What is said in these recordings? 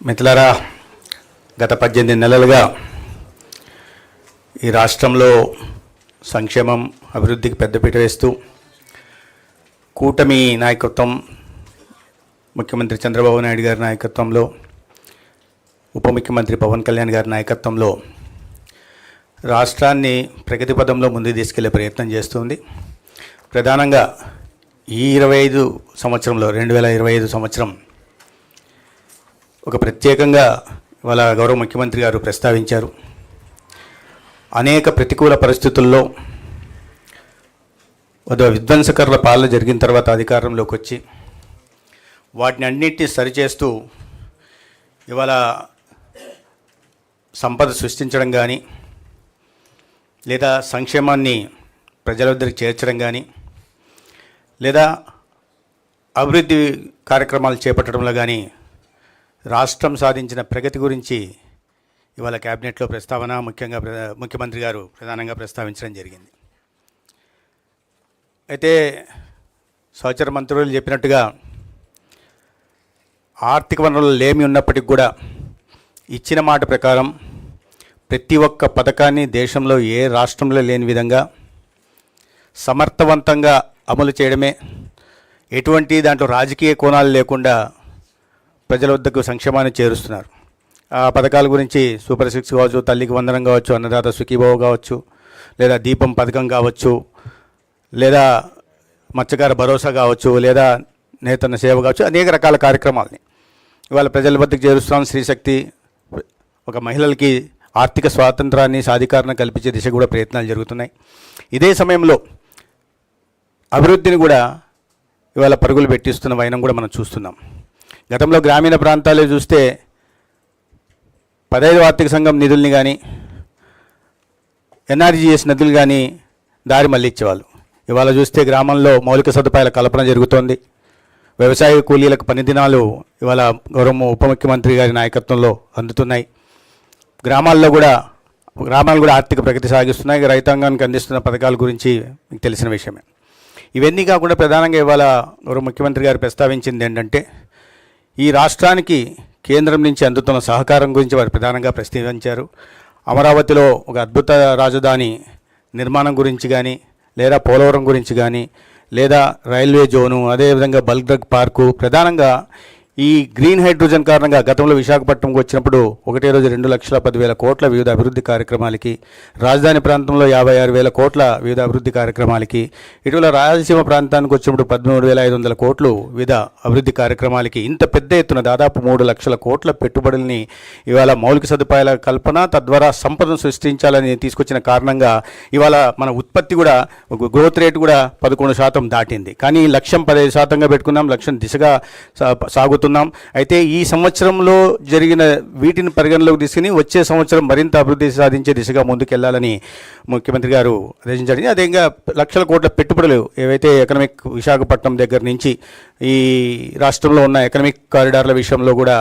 మిత్రులారా గత పద్దెనిమిది నెలలుగా ఈ రాష్ట్రంలో సంక్షేమం అభివృద్ధికి పెద్దపీట వేస్తూ కూటమి నాయకత్వం ముఖ్యమంత్రి చంద్రబాబు నాయుడు గారి నాయకత్వంలో ఉప ముఖ్యమంత్రి పవన్ కళ్యాణ్ గారి నాయకత్వంలో రాష్ట్రాన్ని ప్రగతి పదంలో ముందుకు తీసుకెళ్ళే ప్రయత్నం చేస్తుంది. ప్రధానంగా ఈ ఇరవై ఐదు సంవత్సరంలో రెండు వేల ఇరవై ఐదు సంవత్సరం ఒక ప్రత్యేకంగా ఇవాళ గౌరవ ముఖ్యమంత్రి గారు ప్రస్తావించారు. అనేక ప్రతికూల పరిస్థితుల్లో ఒక విధ్వంసకరుల పాలన జరిగిన తర్వాత అధికారంలోకి వచ్చి వాటిని అన్నింటినీ సరిచేస్తూ ఇవాళ సంపద సృష్టించడం కానీ లేదా సంక్షేమాన్ని ప్రజల వద్దకు చేర్చడం కానీ లేదా అభివృద్ధి కార్యక్రమాలు చేపట్టడంలో కానీ రాష్ట్రం సాధించిన ప్రగతి గురించి ఇవాళ క్యాబినెట్లో ప్రస్తావన ముఖ్యంగా ప్ర- ముఖ్యమంత్రి గారు ప్రధానంగా ప్రస్తావించడం జరిగింది. అయితే సహచర మంత్రులు చెప్పినట్టుగా ఆర్థిక వనరులు లేమి ఉన్నప్పటికి కూడా ఇచ్చిన మాట ప్రకారం ప్రతి ఒక్క పథకాన్ని దేశంలో ఏ రాష్ట్రంలో లేని విధంగా సమర్థవంతంగా అమలు చేయడమే ఎటువంటి దాంట్లో రాజకీయ కోణాలు లేకుండా ప్రజల వద్దకు సంక్షేమాన్ని చేరుస్తున్నారు. ఆ పథకాల గురించి సూపర్ సిక్స్ కావచ్చు తల్లికి వందనం కావచ్చు అన్నదాత సుఖీభావ కావచ్చు లేదా దీపం పథకం కావచ్చు లేదా మత్స్యకార భరోసా కావచ్చు లేదా నేతన్న సేవ కావచ్చు అనేక రకాల కార్యక్రమాలని. ఇవాళ ప్రజల వద్దకు చేరుస్తున్నాం. స్త్రీశక్తి ఒక మహిళలకి ఆర్థిక స్వాతంత్రాన్ని సాధికారణ కల్పించే దిశ కూడా ప్రయత్నాలు జరుగుతున్నాయి. ఇదే సమయంలో అభివృద్ధిని కూడా ఇవాళ పరుగులు పెట్టిస్తున్న వైనం కూడా మనం చూస్తున్నాం. గతంలో గ్రామీణ ప్రాంతాలు చూస్తే పదహైదు ఆర్థిక సంఘం నిధుల్ని కానీ ఎన్ఆర్జీఎస్ నిధులు కానీ దారి మళ్ళించేవాళ్ళు ఇవాళ చూస్తే గ్రామంలో మౌలిక సదుపాయాల కల్పన జరుగుతోంది. వ్యవసాయ కూలీలకు పని దినాలు ఇవాళ గౌరవ ఉప ముఖ్యమంత్రి గారి నాయకత్వంలో అందుతున్నాయి. గ్రామాల్లో కూడా గ్రామాలు కూడా ఆర్థిక ప్రగతి సాగిస్తున్నాయి. రైతాంగానికి అందిస్తున్న పథకాల గురించి మీకు తెలిసిన విషయమే. ఇవన్నీ కాకుండా ప్రధానంగా ఇవాళ గౌరవ ముఖ్యమంత్రి గారు ప్రస్తావించింది ఏంటంటే ఈ రాష్ట్రానికి కేంద్రం నుంచి అందుతున్న సహకారం గురించి వారు ప్రధానంగా ప్రశ్నించారు. అమరావతిలో ఒక అద్భుత రాజధాని నిర్మాణం గురించి కానీ లేదా పోలవరం గురించి కానీ లేదా రైల్వే జోను అదేవిధంగా బల్క్ డ్రగ్ పార్కు ప్రధానంగా ఈ గ్రీన్ హైడ్రోజన్ కారణంగా గతంలో విశాఖపట్నంకు వచ్చినప్పుడు ఒకటే రోజు రెండు లక్షల పదివేల కోట్ల వివిధ అభివృద్ధి కార్యక్రమాలకి రాజధాని ప్రాంతంలో యాభై ఆరు వేల కోట్ల వివిధ అభివృద్ధి కార్యక్రమాలకి ఇటీవల రాయలసీమ ప్రాంతానికి వచ్చినప్పుడు పదమూడు వేల ఐదు వందల కోట్లు వివిధ అభివృద్ధి కార్యక్రమాలకి. ఇంత పెద్ద ఎత్తున దాదాపు మూడు లక్షల కోట్ల పెట్టుబడుల్ని ఇవాళ మౌలిక సదుపాయాల కల్పన తద్వారా సంపదను సృష్టించాలని తీసుకొచ్చిన కారణంగా ఇవాళ మన ఉత్పత్తి కూడా గ్రోత్ రేట్ కూడా పదకొండు శాతం దాటింది. కానీ లక్ష్యం పదహైదు శాతంగా పెట్టుకున్నాం లక్ష్యం దిశగా సా- సాగుతున్నాం అయితే ఈ సంవత్సరంలో జరిగిన వీటిని పరిగణలోకి తీసుకుని వచ్చే సంవత్సరం మరింత అభివృద్ధి సాధించే దిశగా ముందుకెళ్ళాలని ముఖ్యమంత్రి గారు ఆదేశించారు అదేవిధంగా లక్షల కోట్ల పెట్టుబడులు ఏవైతే ఎకనామిక్ విశాఖపట్నం దగ్గర నుంచి ఈ రాష్ట్రంలో ఉన్న ఎకనామిక్ కారిడార్ల విషయంలో కూడా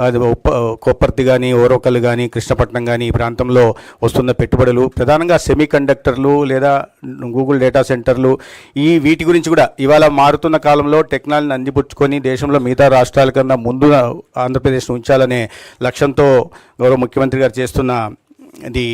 అది ఉప్ప కొప్పర్తి కానీ ఓరోకల్ కానీ కృష్ణపట్నం కానీ ఈ ప్రాంతంలో వస్తున్న పెట్టుబడులు ప్రధానంగా సెమీ కండక్టర్లు లేదా గూగుల్ డేటా సెంటర్లు ఈ వీటి గురించి కూడా ఇవాళ మారుతున్న కాలంలో టెక్నాలజీని అందిపుచ్చుకొని దేశంలో మిగతా రాష్ట్రాల కన్నా ముందు ఆంధ్రప్రదేశ్ ఉంచాలనే లక్ష్యంతో గౌరవ ముఖ్యమంత్రి గారు చేస్తున్న ఇది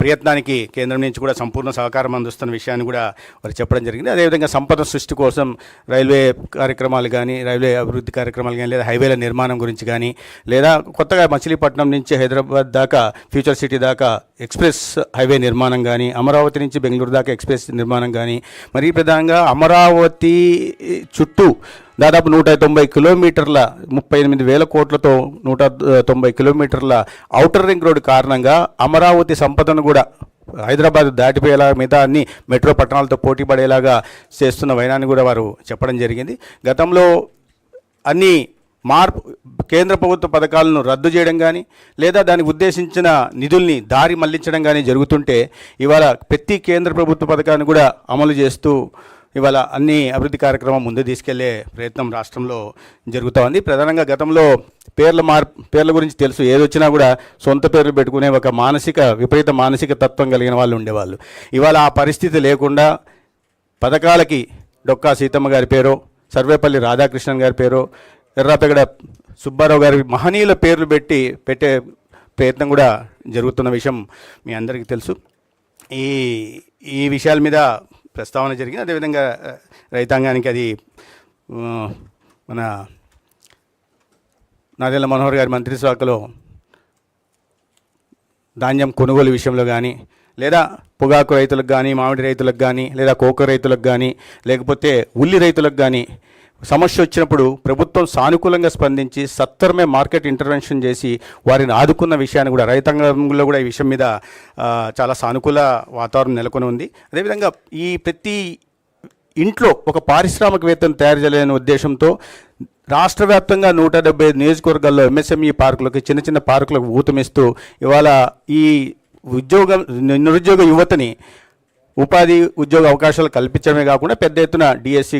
ప్రయత్నానికి కేంద్రం నుంచి కూడా సంపూర్ణ సహకారం అందిస్తున్న విషయాన్ని కూడా వారు చెప్పడం జరిగింది. అదేవిధంగా సంపద సృష్టి కోసం రైల్వే కార్యక్రమాలు కానీ రైల్వే అభివృద్ధి కార్యక్రమాలు కానీ లేదా హైవేల నిర్మాణం గురించి కానీ లేదా కొత్తగా మచిలీపట్నం నుంచి హైదరాబాద్ దాకా ఫ్యూచర్ సిటీ దాకా ఎక్స్ప్రెస్ హైవే నిర్మాణం కానీ అమరావతి నుంచి బెంగళూరు దాకా ఎక్స్ప్రెస్ నిర్మాణం కానీ మరీ ప్రధానంగా అమరావతి చుట్టూ దాదాపు నూట తొంభై కిలోమీటర్ల ముప్పై ఎనిమిది వేల కోట్లతో నూట తొంభై కిలోమీటర్ల ఔటర్ రింగ్ రోడ్ కారణంగా అమరావతి సంపదను కూడా హైదరాబాద్ దాటిపోయేలా మిగతా అన్ని మెట్రో పట్టణాలతో పోటీ పడేలాగా చేస్తున్న వైనాన్ని కూడా వారు చెప్పడం జరిగింది. గతంలో అన్ని మార్పు కేంద్ర ప్రభుత్వ పథకాలను రద్దు చేయడం కానీ లేదా దానికి ఉద్దేశించిన నిధుల్ని దారి మళ్ళించడం కానీ జరుగుతుంటే ఇవాళ ప్రతి కేంద్ర ప్రభుత్వ పథకాన్ని కూడా అమలు చేస్తూ ఇవాళ అన్ని అభివృద్ధి కార్యక్రమం ముందు తీసుకెళ్ళే ప్రయత్నం రాష్ట్రంలో జరుగుతూ ఉంది. ప్రధానంగా గతంలో పేర్ల మార్ పేర్ల గురించి తెలుసు. ఏదొచ్చినా కూడా సొంత పేర్లు పెట్టుకునే ఒక మానసిక విపరీత మానసిక తత్వం కలిగిన వాళ్ళు ఉండేవాళ్ళు. ఇవాళ ఆ పరిస్థితి లేకుండా పథకాలకి డొక్కా సీతమ్మ గారి పేరు సర్వేపల్లి రాధాకృష్ణన్ గారి పేరు ఎర్రాపెగడ సుబ్బారావు గారి మహనీయుల పేర్లు పెట్టి పెట్టే ప్రయత్నం కూడా జరుగుతున్న విషయం మీ అందరికీ తెలుసు. ఈ ఈ విషయాల మీద ప్రస్తావన జరిగింది. అదేవిధంగా రైతాంగానికి అది మన నాదెళ్ళ మనోహర్ గారి మంత్రిశాఖలో ధాన్యం కొనుగోలు విషయంలో కానీ లేదా పొగాకు రైతులకు కానీ మామిడి రైతులకు కానీ లేదా కోకో రైతులకు కానీ లేకపోతే ఉల్లి రైతులకు కానీ సమస్య వచ్చినప్పుడు ప్రభుత్వం సానుకూలంగా స్పందించి సత్వరమే మార్కెట్ ఇంటర్వెన్షన్ చేసి వారిని ఆదుకున్న విషయాన్ని కూడా రైతాంగంలో కూడా ఈ విషయం మీద చాలా సానుకూల వాతావరణం నెలకొని ఉంది. అదేవిధంగా ఈ ప్రతి ఇంట్లో ఒక పారిశ్రామికవేత్తను తయారు చేయలేని ఉద్దేశంతో రాష్ట్ర వ్యాప్తంగా నూట డెబ్బై నియోజకవర్గాల్లో ఎంఎస్ఎంఈ పార్కులకు చిన్న చిన్న పార్కులకు ఊతమిస్తూ ఇవాళ ఈ ఉద్యోగం నిరుద్యోగ యువతని ఉపాధి ఉద్యోగ అవకాశాలు కల్పించడమే కాకుండా పెద్ద ఎత్తున డిఎస్సి